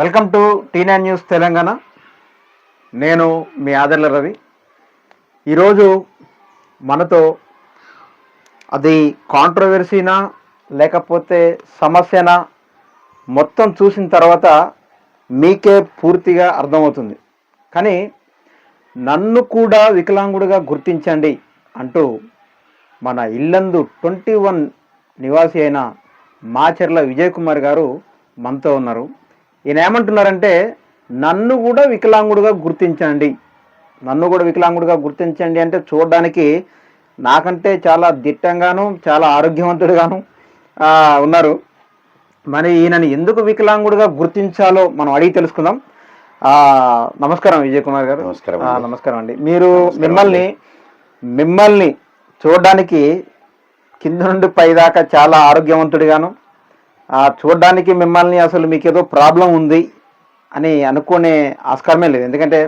Welcome to T news Telangana. నేను మీ ఆదర్ల రవి. ఈరోజు మనతో అది కాంట్రవర్సీనా లేకపోతే సమస్యనా మొత్తం చూసిన తర్వాత మీకే పూర్తిగా అర్థమవుతుంది. కానీ నన్ను కూడా వికలాంగుడిగా గుర్తించండి అంటూ మన ఇల్లందు ట్వంటీ వన్ నివాసి అయిన మాచర్ల విజయ్ కుమార్ గారు మనతో ఉన్నారు. ఈయన ఏమంటున్నారంటే నన్ను కూడా వికలాంగుడిగా గుర్తించండి. నన్ను కూడా వికలాంగుడిగా గుర్తించండి అంటే చూడడానికి నాకంటే చాలా దిట్టంగాను చాలా ఆరోగ్యవంతుడుగాను ఉన్నారు. మరి ఈయనని ఎందుకు వికలాంగుడిగా గుర్తించాలో మనం అడిగి తెలుసుకుందాం. ఆ, నమస్కారం విజయ్ కుమార్ గారు. నమస్కారం. నమస్కారం అండి. మీరు మిమ్మల్ని మిమ్మల్ని చూడడానికి కింద నుండి పై దాకా చాలా ఆరోగ్యవంతుడిగాను చూడడానికి మిమ్మల్ని అసలు మీకు ఏదో ప్రాబ్లం ఉంది అని అనుకునే ఆస్కారమే లేదు. ఎందుకంటే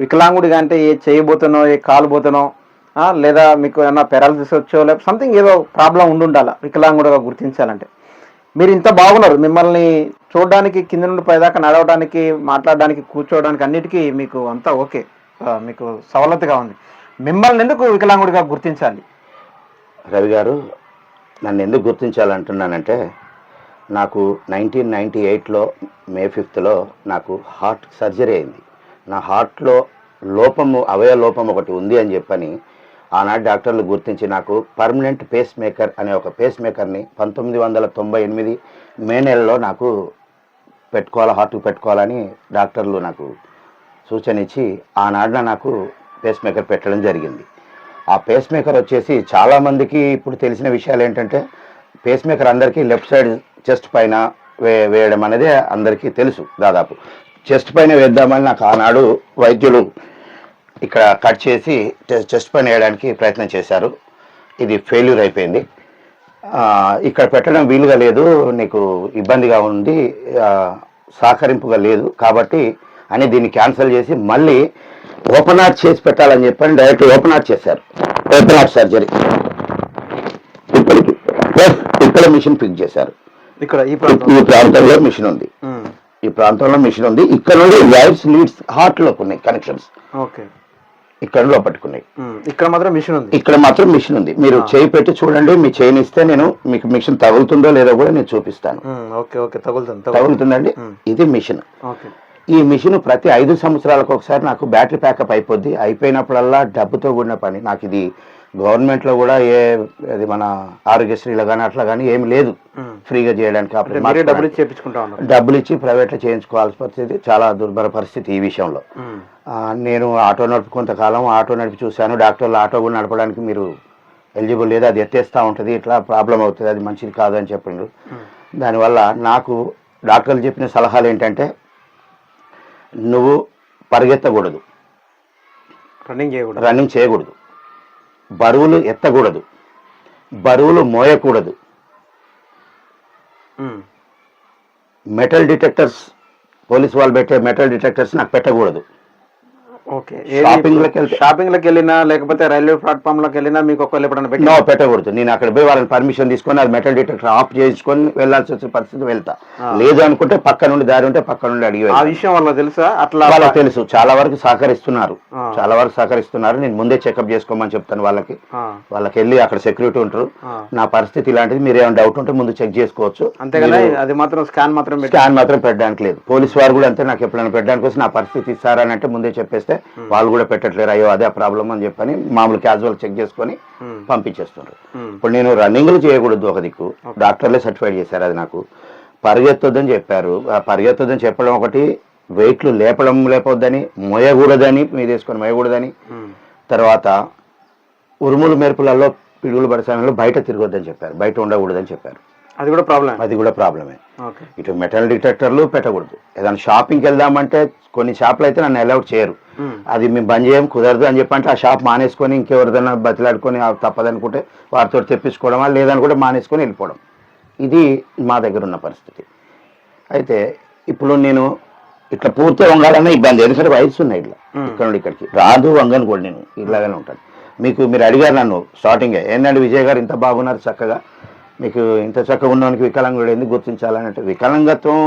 వికలాంగుడిగా అంటే ఏ చేయబోతున్నో ఏ కాలు లేదా మీకు ఏమన్నా పెరాలసిస్ వచ్చో లేకపోతే సంథింగ్ ఏదో ప్రాబ్లం ఉండి ఉండాలి వికలాంగుడిగా గుర్తించాలంటే. మీరు ఇంత బాగున్నారు. మిమ్మల్ని చూడడానికి కింద నుండి పైదాకా నడవడానికి మాట్లాడడానికి కూర్చోవడానికి అన్నిటికీ మీకు అంతా ఓకే. మీకు సవలతగా ఉంది. మిమ్మల్ని ఎందుకు వికలాంగుడిగా గుర్తించాలి? రవి గారు నన్ను ఎందుకు గుర్తించాలంటున్నానంటే నాకు నైన్టీన్ నైంటీ ఎయిట్లో మే ఫిఫ్త్లో నాకు హార్ట్ సర్జరీ అయింది. నా హార్ట్లో లోపము అవయవ లోపం ఒకటి ఉంది అని చెప్పని ఆనాడు డాక్టర్లు గుర్తించి నాకు పర్మనెంట్ పేస్ మేకర్ అనే ఒక పేస్ మేకర్ని పంతొమ్మిది వందల తొంభై ఎనిమిది మే నెలలో నాకు పెట్టుకోవాలి హార్ట్ పెట్టుకోవాలని డాక్టర్లు నాకు సూచన ఇచ్చి ఆనాడున నాకు పేస్ మేకర్ పెట్టడం జరిగింది. ఆ పేస్ మేకర్ వచ్చేసి చాలామందికి ఇప్పుడు తెలిసిన విషయాలు ఏంటంటే పేస్ మేకర్ అందరికీ లెఫ్ట్ సైడ్ చెస్ట్ పైన వే వేయడం అనేది అందరికీ తెలుసు దాదాపు. చెస్ట్ పైన వేద్దామని నాకు ఆనాడు వైద్యులు ఇక్కడ కట్ చేసి చెస్ట్ పైన వేయడానికి ప్రయత్నం చేశారు. ఇది ఫెయిల్యూర్ అయిపోయింది. ఇక్కడ పెట్టడం వీలుగా లేదు నీకు ఇబ్బందిగా ఉంది సహకరింపుగా లేదు కాబట్టి అని దీన్ని క్యాన్సిల్ చేసి మళ్ళీ ఓపెన్ హార్ట్ చేసి పెట్టాలని చెప్పని డైరెక్ట్ ఓపెన్ హార్ట్ చేశారు. Open heart surgery. ఇప్పటికి. ప్లస్ ఇక్కడ మిషన్ ఫిక్స్ చేశారు. ఇక్కడ ఈ ఈ ప్రాంతం ప్రాంతంలో మిషన్ ఉంది. ఉమ్, ఈ ప్రాంతంలో మిషన్ ఉంది. ఇక్కడ నుండి వైర్స్ లీడ్స్ హార్ట్లోకి ఉన్నాయి కనెక్షన్స్ ఓకే. ఇక్కడ లోపట్టుకున్నాయి ఉమ్, ఇక్కడ మాత్రం మిషన్ ఉంది. ఇక్కడ మాత్రం మిషన్ ఉంది. మీరు చేయి పెట్టి చూడండి మీ చేయిని ఇస్తే నేను మీకు మిషన్ తగులుతుందో లేదో కూడా నేను చూపిస్తాను. Um, okay okay. తగులుతుంది తగులుతుంది. తగులుతుందండి? ఇది మిషన్ ఈ మిషన్ ప్రతి ఐదు సంవత్సరాలకు ఒకసారి నాకు బ్యాటరీ ప్యాకప్ అయిపోద్ది. అయిపోయినప్పుడల్లా డబ్బుతో కూడిన పని. నాకు ఇది గవర్నమెంట్లో కూడా ఏ అది మన ఆరోగ్యశ్రీలో కానీ అట్లా కానీ ఏమి లేదు. ఫ్రీగా చేయడానికి డబ్బులు. ఇచ్చి డబ్బులు ఇచ్చి ప్రైవేట్లో చేయించుకోవాల్సిన పరిస్థితి చాలా దుర్భర పరిస్థితి ఈ విషయంలో. నేను ఆటో నడిపి కొంతకాలం ఆటో నడిపి చూశాను. డాక్టర్లు ఆటో కూడా నడపడానికి మీరు ఎలిజిబుల్ లేదు. అది ఎత్తేస్తూ ఉంటుంది. ఇట్లా ప్రాబ్లం అవుతుంది. అది మంచిది కాదు అని చెప్పిండ్రు దానివల్ల నాకు డాక్టర్లు చెప్పిన సలహాలు ఏంటంటే నువ్వు పరిగెత్తకూడదు. రన్నింగ్ చేయకూడదు. రన్నింగ్ చేయకూడదు. బరువులు ఎత్తకూడదు. బరువులు మోయకూడదు. మెటల్ డిటెక్టర్స్ పోలీస్ వాళ్ళు పెట్టే మెటల్ డిటెక్టర్స్ నాకు పెట్టకూడదు. ఓకే. Shopping లకి వెళ్తే- షాపింగ్ లకి వెళ్ళినా లేకపోతే రైల్వే ప్లాట్ఫామ్లోకి వెళ్ళినా మీకు ఒకవేళ ఎప్పుడైనా పెట్టి నో పెట్టకూడదు. నేను అక్కడ పోయి వాళ్ళని పర్మిషన్ తీసుకొని అది మెటల్ డిటెక్టర్ ఆఫ్ చేసుకొని వెళ్ళాల్సి వచ్చే పరిస్థితి వెళ్తా. లేదు అనుకుంటే పక్క నుండి దారి ఉంటే పక్క నుండి అడిగి ఆ. విషయం వాళ్ళకి తెలుసా? అట్లా వాళ్ళకి తెలుసు. చాలా వరకు సహకరిస్తున్నారు. చాలా వరకు సహకరిస్తున్నారు. నేను ముందే చెకప్ చేసుకోమని చెప్తాను వాళ్ళకి. వాళ్ళకి వెళ్ళి అక్కడ సెక్యూరిటీ ఉంటారు. నా పరిస్థితి ఇలాంటిది. మీరు ఏమైనా డౌట్ ఉంటే ముందు చెక్ చేసుకోవచ్చు. అంతేగాని అది మాత్రం స్కాన్ మాత్రం పెట్టి స్కాన్ మాత్రం పెట్టడానికి లేదు. పోలీస్ వారు కూడా అంతే. నాకు ఎప్పుడైనా పెట్టడానికి వచ్చి నా పరిస్థితి ఇస్తారని అంటే ముందే చెప్పేస్తే వాళ్ళు కూడా పెట్టట్లేరు. అయ్యో అదే ప్రాబ్లం అని చెప్పని మామూలు క్యాజువల్ చెక్ చేసుకొని ఉమ్, పంపించేస్తున్నారు ఉమ్, ఇప్పుడు నేను రన్నింగ్లు చేయకూడదు ఒక దిక్కు. డాక్టర్లే సర్టిఫైడ్ చేశారు అది నాకు. పరిగెత్తొద్దని చెప్పారు. పరిగెత్తొద్దని చెప్పడం ఒకటి వెయిట్లు లేపడం లేపొద్దని మోయకూడదని మీరు తీసుకొని మోయకూడదని. తర్వాత ఉరుములు మెరుపులలో పిడుగులు పడే సమయంలో బయట తిరగొద్దని చెప్పారు. బయట ఉండకూడదని చెప్పారు. అది కూడా ప్రాబ్లం అది కూడా ప్రాబ్లమే ఇటు మెటల్ డిటెక్టర్లు పెట్టకూడదు. ఏదైనా షాపింగ్కి వెళ్దామంటే కొన్ని షాపులు అయితే నన్ను అలౌట్ చేయరు. అది మేము బంద్ చేయం కుదరదు అని చెప్పంటే ఆ షాప్ మానేసుకొని ఇంకెవరిదైనా బతిలాడుకొని తప్పదనుకుంటే వారితో తెప్పించుకోవడమా లేదనుకుంటే మానేసుకొని వెళ్ళిపోవడం. ఇది మా దగ్గర ఉన్న పరిస్థితి. అయితే ఇప్పుడు నేను ఇట్లా పూర్తిగా వంగాలన్నా ఇబ్బంది ఎందుకంటే వయసు ఉన్నాయి ఇట్లా. Hmm. ఇక్కడ నుండి ఇక్కడికి. రాదు వంగను కూడా నేను ఇలాగానే ఉంటాను. మీకు మీరు అడిగారు నన్ను స్టార్టింగే ఏంటంటే విజయ్ గారు ఇంత బాగున్నారు చక్కగా? మీకు ఇంత చక్కగా ఉన్నవానికి వికలాంగుడు ఎందుకు గుర్తించాలని అంటే వికలాంగత్వం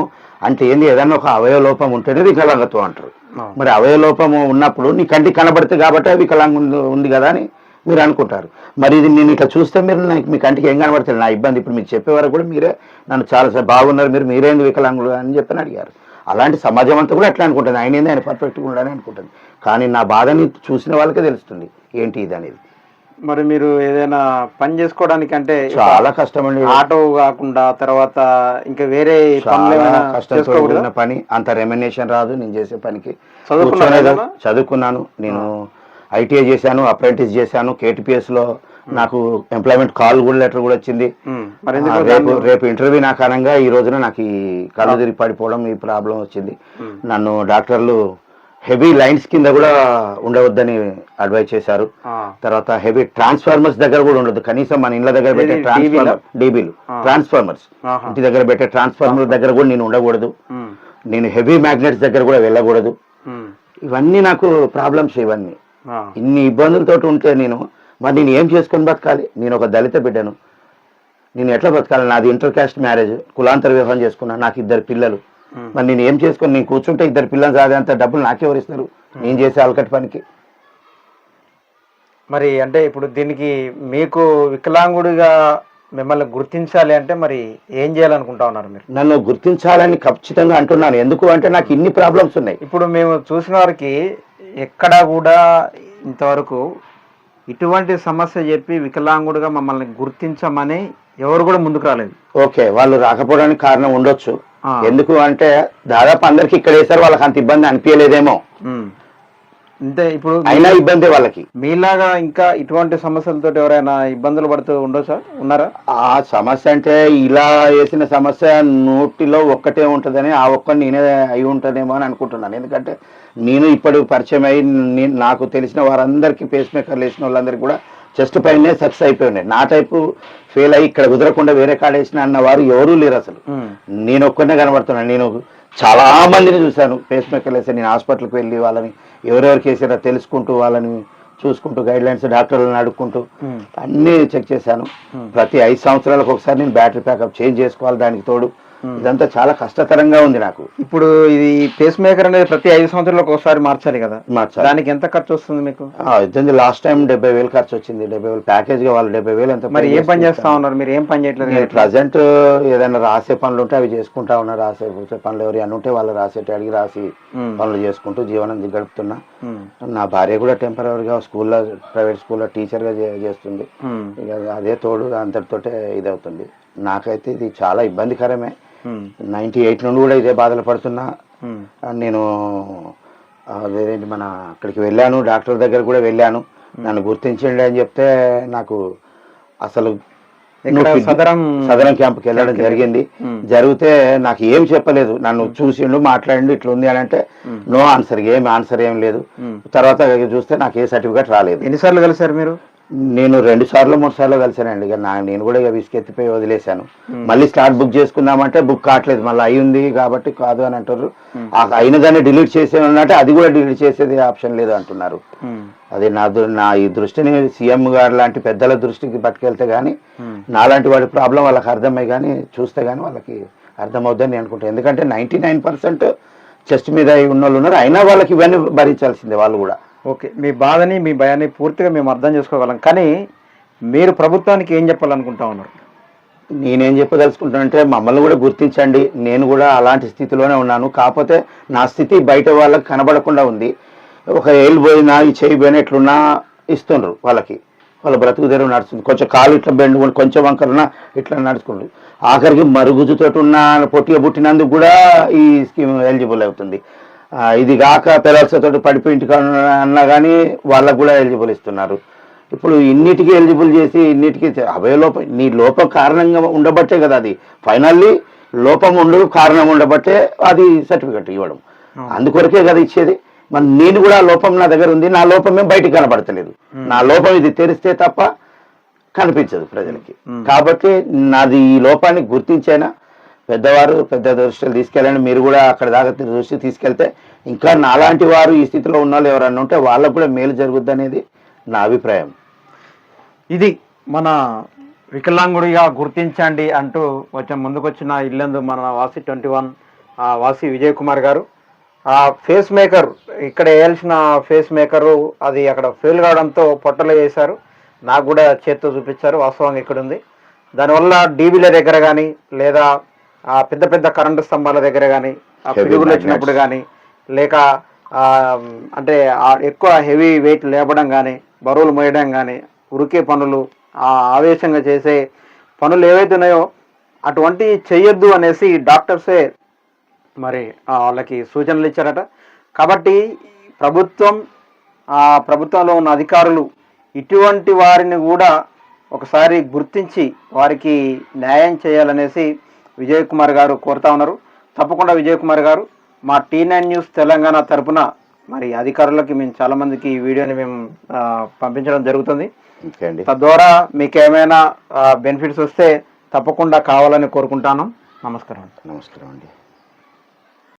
అంటే ఏంది? ఏదైనా ఒక అవయవ లోపం ఉంటేనే వికలాంగత్వం అంటారు. మరి అవయవ లోపము ఉన్నప్పుడు నీ కంటికి కనబడితే కాబట్టి వికలాంగుడు ఉంది కదా అని మీరు అనుకుంటారు. మరి ఇది నేను ఇట్లా చూస్తే మీరు నాకు మీ కంటికి ఏం కనబడుతుంది నా ఇబ్బంది ఇప్పుడు మీకు చెప్పే వరకు కూడా మీరే నన్ను చాలా బాగున్నారు మీరు మీరేంది వికలాంగుడు అని చెప్పని అడిగారు. అలాంటి సమాజం అంతా కూడా ఎట్లా అనుకుంటుంది. ఆయన ఏంది? ఆయన పర్ఫెక్ట్గా ఉండాలని అనుకుంటుంది. కానీ నా బాధని చూసిన వాళ్ళకే తెలుస్తుంది. ఏంటి ఇది అనేది? మరి మీరు ఏదైనా పని చేసుకోవడానికి అంటే చాలా కష్టం అండి ఆటో కాకుండా తర్వాత ఇంకా వేరే కష్టంతో? కూడిన పని. అంత రెమ్యునేషన్ రాదు నేను చేసే పనికి? చదువుకున్నాను. నేను ఐటీఐ చేశాను అప్రెంటిస్ చేశాను కేటీపీఎస్లో నాకు ఎంప్లాయ్మెంట్ కాల్ కూడా లెటర్ కూడా వచ్చింది. రేపు రేపు ఇంటర్వ్యూ నా కారణంగా ఈ రోజున నాకు ఈ కళ్ళు తిరిగి పడిపోవడం ఈ ప్రాబ్లం వచ్చింది. నన్ను డాక్టర్లు హెవీ లైన్స్ కింద కూడా ఉండవద్దని అడ్వైజ్ చేశారు. తర్వాత హెవీ ట్రాన్స్ఫార్మర్స్ దగ్గర కూడా ఉండదు. కనీసం మన ఇళ్ళ దగ్గర పెట్టే? ట్రాన్స్ఫార్మర్ డీబీలు. ట్రాన్స్ఫార్మర్స్. ఇంటి దగ్గర పెట్టే ట్రాన్స్ఫార్మర్ దగ్గర కూడా నేను ఉండకూడదు. నేను హెవీ మ్యాగ్నెట్స్ దగ్గర కూడా వెళ్ళకూడదు. ఇవన్నీ నాకు ప్రాబ్లమ్స్ ఇవన్నీ. ఇన్ని ఇబ్బందులతో ఉంటే నేను మరి నేను ఏం చేసుకొని బతకాలి? నేను ఒక దళిత బిడ్డను. నేను ఎట్లా బతకాలి? నాది ఇంటర్ కాస్ట్ మ్యారేజ్ కులాంతర వివాహం చేసుకున్నా. నాకు ఇద్దరు పిల్లలు. మరి నేను ఏం చేసుకొని నేను కూర్చుంటే ఇద్దరు పిల్లలు సాధేంత డబ్బులు నాకెవరు ఇస్తారు నేను చేసే అలకటి పనికి. మరి అంటే ఇప్పుడు దీనికి మీకు వికలాంగుడిగా మిమ్మల్ని గుర్తించాలి అంటే మరి ఏం చేయాలనుకుంటా ఉన్నారు మీరు? నన్ను గుర్తించాలని ఖచ్చితంగా అంటున్నాను. ఎందుకు అంటే నాకు ఇన్ని ప్రాబ్లమ్స్ ఉన్నాయి. ఇప్పుడు మేము చూసిన వారికి ఎక్కడా కూడా ఇంతవరకు ఇటువంటి సమస్య చెప్పి వికలాంగుడిగా మమ్మల్ని గుర్తించమని ఎవరు కూడా ముందుకు రాలేదు. ఓకే వాళ్ళు రాకపోవడానికి కారణం ఉండొచ్చు. ఎందుకు అంటే దాదాపు అందరికి ఇక్కడ వేసారు వాళ్ళకి అంత ఇబ్బంది అనిపించలేదేమో. అంతే ఇప్పుడు అయినా ఇబ్బంది వాళ్ళకి. మీలాగా ఇంకా ఇటువంటి సమస్యలతో ఎవరైనా ఇబ్బందులు పడుతూ ఉండొచ్చా ఉన్నారా? ఆ సమస్య అంటే ఇలా వేసిన సమస్య నూటిలో ఒక్కటే ఉంటుందని ఆ ఒక్క నేనే అయి ఉంటుందేమో అని అనుకుంటున్నాను. ఎందుకంటే నేను ఇప్పుడు పరిచయం అయి నేను నాకు తెలిసిన వారందరికీ పేస్ మేకర్లు వేసిన వాళ్ళందరికీ కూడా చెస్ట్ పైనే సక్సెస్ అయిపోయి ఉన్నాయి నా టైపు ఫెయిల్ అయ్యి ఇక్కడ కుదరకుండా వేరే కాడ వేసిన అన్న వారు ఎవరూ లేరు అసలు. నేను ఒక్కనే కనబడుతున్నాను నేను చాలా మందిని చూశాను పేస్ మేకర్లు వేస్తే నేను హాస్పిటల్కి వెళ్ళి వాళ్ళని ఎవరెవరికి వేసారో తెలుసుకుంటూ వాళ్ళని చూసుకుంటూ గైడ్ లైన్స్ డాక్టర్లను అడుక్కుంటూ. అన్నీ చెక్ చేశాను. ప్రతి ఐదు సంవత్సరాలకు ఒకసారి నేను బ్యాటరీ ప్యాకప్ చేంజ్ చేసుకోవాలి దానికి తోడు. ఇదంతా చాలా కష్టతరంగా ఉంది నాకు. ఇప్పుడు ఇది పేస్ మేకర్ అనేది ప్రతి ఐదు సంవత్సరాలకు ఒకసారి మార్చాలి కదా? మార్చాలి. దానికి ఎంత ఖర్చు వస్తుంది మీకు? ఇదంతా లాస్ట్ టైం డెబ్బై వేలు ఖర్చు వచ్చింది. డెబ్బై వేలు ప్యాకేజ్గా వాళ్ళు డెబ్బై వేలు ఎంత మరి ఏం పని చేస్తా ఉన్నారు? మీరు ఏం పని చేయట్లేదు? ప్రజెంట్ ఏదైనా రాసే పనులు ఉంటే అవి చేసుకుంటా ఉన్నా రాసే పనులు ఎవరు అని ఉంటే వాళ్ళు రాసేటి అడిగి రాసి ఉమ్. పనులు చేసుకుంటూ జీవనం గడుపుతున్నా. ఉమ్. నా భార్య కూడా టెంపరీగా స్కూల్లో ప్రైవేట్ స్కూల్లో టీచర్గా చేస్తుంది. అదే తోడు అంతటితోటే ఇదవుతుంది. నాకైతే ఇది చాలా ఇబ్బందికరమే. ఉమ్. నైంటీ ఎయిట్ నుండి కూడా ఇదే బాధలు పడుతున్నా. ఆ, నేను అదేంటి మన అక్కడికి వెళ్ళాను డాక్టర్ దగ్గర కూడా వెళ్ళాను నన్ను గుర్తించండి అని చెప్తే నాకు అసలు సదరం సదరం క్యాంప్కి వెళ్ళడం జరిగింది. జరిగితే నాకు ఏం చెప్పలేదు నన్ను చూసిండు మాట్లాడిండు ఇట్లా ఉంది అని అంటే. నో ఆన్సర్ ఏం ఆన్సర్ ఏం లేదు. తర్వాత చూస్తే నాకు ఏ సర్టిఫికేట్ రాలేదు ఎన్నిసార్లు కలిసారు మీరు నేను రెండు సార్లు మూడు సార్లు కలిసానండి. ఇక నా నేను కూడా ఇక విసుకెత్తిపోయి వదిలేశాను. మళ్ళీ స్లాట్ బుక్ చేసుకుందామంటే బుక్ కావట్లేదు. మళ్ళీ అయి ఉంది కాబట్టి కాదు అని అంటారు అయిన దాన్ని డిలీట్ చేసేమంటే అది కూడా డిలీట్ చేసేది ఆప్షన్ లేదు అంటున్నారు. అది నా నా ఈ దృష్టిని సీఎం గారు లాంటి పెద్దల దృష్టికి పట్టుకెళ్తే కానీ ఉమ్. నాలాంటి వాడి ప్రాబ్లం వాళ్ళకి అర్థమై కానీ చూస్తే కానీ వాళ్ళకి అర్థమవుద్దని నేను అనుకుంటాను. ఎందుకంటే నైంటీ నైన్ పర్సెంట్ చెస్ట్ మీద ఉన్న వాళ్ళు ఉన్నారు. అయినా వాళ్ళకి ఇవన్నీ భరించాల్సిందే వాళ్ళు కూడా. ఓకే మీ బాధని మీ భయాన్ని పూర్తిగా మేము అర్థం చేసుకోగలం. కానీ మీరు ప్రభుత్వానికి ఏం చెప్పాలనుకుంటా ఉన్నారు? నేనేం చెప్పదలుచుకుంటానంటే మమ్మల్ని కూడా గుర్తించండి. నేను కూడా అలాంటి స్థితిలోనే ఉన్నాను. కాకపోతే నా స్థితి బయట వాళ్ళకి కనబడకుండా ఉంది. ఒక ఏళ్ళు పోయినా ఈ చేయి పోయినట్లున్నా ఇస్తున్నారు ఇస్తుండ్రు వాళ్ళకి. వాళ్ళ బ్రతుకు తెరువు నడుస్తుంది. కొంచెం కాలు ఇట్లా బెండు కొంచెం వంకరున్నా ఇట్లా నడుచుకుంటుంది ఆఖరికి మరుగుజుతోటి ఉన్న పొట్టిగా పుట్టినందుకు కూడా ఈ స్కీమ్ ఎలిజిబుల్ అవుతుంది. ఇది కాక పెరల్సతో పడిపోయి ఇంటికి అన్నా కానీ వాళ్ళకు కూడా ఎలిజిబుల్ ఇస్తున్నారు. ఇప్పుడు ఇన్నిటికీ ఎలిజిబుల్ చేసి ఇన్నిటికీ అవయ లోపం నీ లోపం కారణంగా ఉండబట్టే కదా అది. ఫైనల్లీ లోపం ఉండు కారణం ఉండబట్టే అది సర్టిఫికెట్ ఇవ్వడం. అందుకొరకే కదా ఇచ్చేది. మరి నేను కూడా లోపం నా దగ్గర ఉంది నా లోపమే బయటికి కనబడతలేదు. నా లోపం ఇది తెరిస్తే తప్ప కనిపించదు ప్రజలకి. కాబట్టి నాది ఈ లోపాన్ని గుర్తించైనా? పెద్దవారు పెద్ద దృష్టిలో తీసుకెళ్ళండి. మీరు కూడా అక్కడ దాకా దృష్టి తీసుకెళ్తే ఇంకా నాలాంటి వారు ఈ స్థితిలో ఉన్న వాళ్ళు ఎవరన్నా ఉంటే వాళ్ళకు కూడా మేలు జరుగుద్ది అనేది నా అభిప్రాయం. ఇది మన వికలాంగుడిగా గుర్తించండి అంటూ కొంచెం ముందుకొచ్చిన ఇల్లందు మన వాసి ట్వంటీ వన్ వాసి విజయ్ కుమార్ గారు. ఆ ఫేస్ మేకర్ ఇక్కడ వేయాల్సిన ఫేస్ మేకరు అది అక్కడ ఫెయిల్ కావడంతో పొట్టలో వేశారు. నాకు కూడా చేత్తో చూపించారు. వాస్తవంగా ఇక్కడ ఉంది దానివల్ల డీబీల దగ్గర కానీ లేదా ఆ పెద్ద పెద్ద కరెంటు స్తంభాల దగ్గర కానీ పిడుగులు. వచ్చినప్పుడు కానీ లేక అంటే ఎక్కువ హెవీ వెయిట్ లేపడం కానీ బరువులు మోయడం కానీ ఉరికే పనులు ఆ ఆవేశంగా చేసే పనులు ఏవైతే ఉన్నాయో అటువంటి చెయ్యొద్దు అనేసి డాక్టర్సే మరి వాళ్ళకి సూచనలు ఇచ్చారట కాబట్టి ప్రభుత్వం ఆ ప్రభుత్వంలో ఉన్న అధికారులు ఇటువంటి వారిని కూడా ఒకసారి గుర్తించి వారికి న్యాయం చేయాలనేసి విజయ్ కుమార్ గారు కోరుతా ఉన్నారు. తప్పకుండా విజయ్ కుమార్ గారు మా టీ నైన్ న్యూస్ తెలంగాణ తరపున మరి అధికారులకి మేము చాలా మందికి ఈ వీడియోని మేము పంపించడం జరుగుతుంది. తద్వారా మీకు ఏమైనా బెనిఫిట్స్ వస్తే తప్పకుండా కావాలని కోరుకుంటాను. నమస్కారం నమస్కారం అండి.